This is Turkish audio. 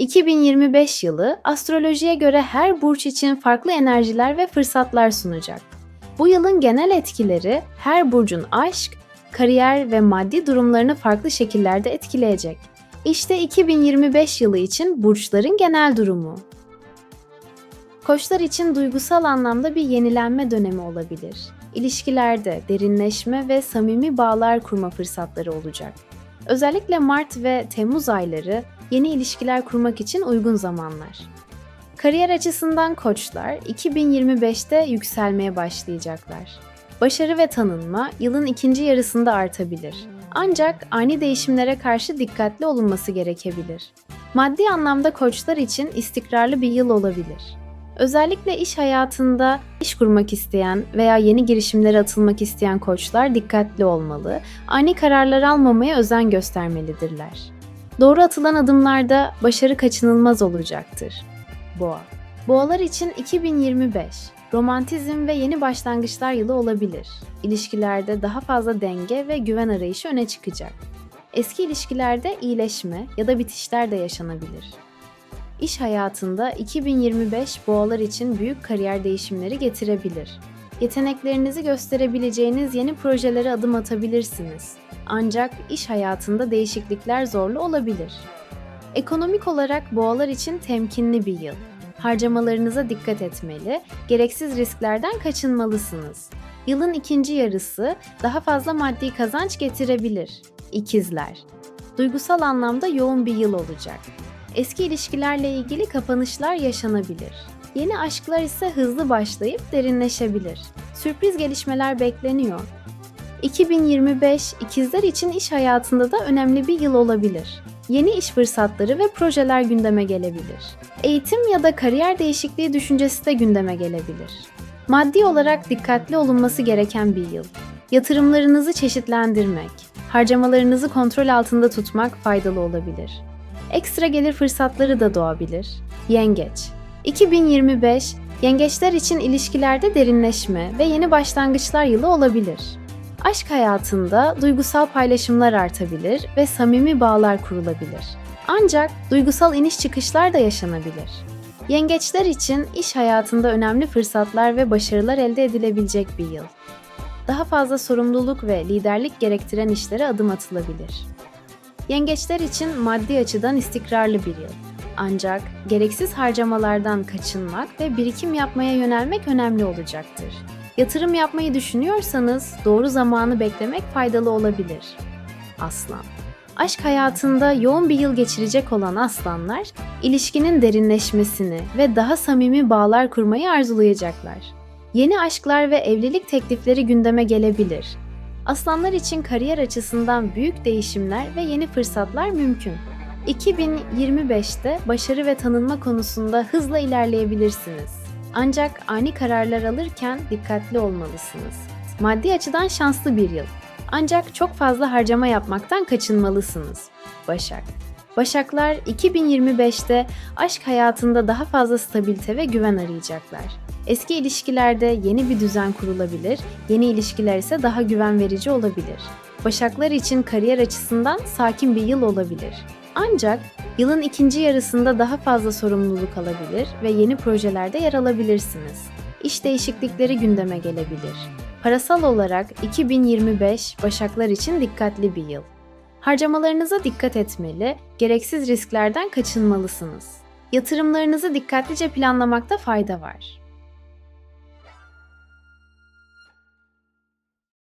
2025 yılı astrolojiye göre her burç için farklı enerjiler ve fırsatlar sunacak. Bu yılın genel etkileri her burcun aşk, kariyer ve maddi durumlarını farklı şekillerde etkileyecek. İşte 2025 yılı için burçların genel durumu. Koçlar için duygusal anlamda bir yenilenme dönemi olabilir. İlişkilerde derinleşme ve samimi bağlar kurma fırsatları olacak. Özellikle Mart ve Temmuz ayları yeni ilişkiler kurmak için uygun zamanlar. Kariyer açısından koçlar 2025'te yükselmeye başlayacaklar. Başarı ve tanınma yılın ikinci yarısında artabilir. Ancak ani değişimlere karşı dikkatli olunması gerekebilir. Maddi anlamda koçlar için istikrarlı bir yıl olabilir. Özellikle iş hayatında iş kurmak isteyen veya yeni girişimlere atılmak isteyen koçlar dikkatli olmalı, ani kararlar almamaya özen göstermelidirler. Doğru atılan adımlarda başarı kaçınılmaz olacaktır. Boğa Boğalar için 2025 romantizm ve yeni başlangıçlar yılı olabilir. İlişkilerde daha fazla denge ve güven arayışı öne çıkacak. Eski ilişkilerde iyileşme ya da bitişler de yaşanabilir. İş hayatında 2025 boğalar için büyük kariyer değişimleri getirebilir. Yeteneklerinizi gösterebileceğiniz yeni projelere adım atabilirsiniz. Ancak iş hayatında değişiklikler zorlu olabilir. Ekonomik olarak boğalar için temkinli bir yıl. Harcamalarınıza dikkat etmeli, gereksiz risklerden kaçınmalısınız. Yılın ikinci yarısı daha fazla maddi kazanç getirebilir. İkizler Duygusal anlamda yoğun bir yıl olacak. Eski ilişkilerle ilgili kapanışlar yaşanabilir. Yeni aşklar ise hızlı başlayıp derinleşebilir. Sürpriz gelişmeler bekleniyor. 2025 ikizler için iş hayatında da önemli bir yıl olabilir. Yeni iş fırsatları ve projeler gündeme gelebilir. Eğitim ya da kariyer değişikliği düşüncesi de gündeme gelebilir. Maddi olarak dikkatli olunması gereken bir yıl. Yatırımlarınızı çeşitlendirmek, harcamalarınızı kontrol altında tutmak faydalı olabilir. Ekstra gelir fırsatları da doğabilir. Yengeç 2025 Yengeçler için ilişkilerde derinleşme ve yeni başlangıçlar yılı olabilir. Aşk hayatında duygusal paylaşımlar artabilir ve samimi bağlar kurulabilir. Ancak duygusal iniş çıkışlar da yaşanabilir. Yengeçler için iş hayatında önemli fırsatlar ve başarılar elde edilebilecek bir yıl. Daha fazla sorumluluk ve liderlik gerektiren işlere adım atılabilir. Yengeçler için maddi açıdan istikrarlı bir yıl. Ancak gereksiz harcamalardan kaçınmak ve birikim yapmaya yönelmek önemli olacaktır. Yatırım yapmayı düşünüyorsanız doğru zamanı beklemek faydalı olabilir. Aslan Aşk hayatında yoğun bir yıl geçirecek olan aslanlar, ilişkinin derinleşmesini ve daha samimi bağlar kurmayı arzulayacaklar. Yeni aşklar ve evlilik teklifleri gündeme gelebilir. Aslanlar için kariyer açısından büyük değişimler ve yeni fırsatlar mümkün. 2025'te başarı ve tanınma konusunda hızla ilerleyebilirsiniz. Ancak ani kararlar alırken dikkatli olmalısınız. Maddi açıdan şanslı bir yıl. Ancak çok fazla harcama yapmaktan kaçınmalısınız. Başak Başaklar 2025'te aşk hayatında daha fazla stabilite ve güven arayacaklar. Eski ilişkilerde yeni bir düzen kurulabilir, yeni ilişkiler ise daha güven verici olabilir. Başaklar için kariyer açısından sakin bir yıl olabilir. Ancak yılın ikinci yarısında daha fazla sorumluluk alabilir ve yeni projelerde yer alabilirsiniz. İş değişiklikleri gündeme gelebilir. Parasal olarak 2025 Başaklar için dikkatli bir yıl. Harcamalarınıza dikkat etmeli, gereksiz risklerden kaçınmalısınız. Yatırımlarınızı dikkatlice planlamakta fayda var.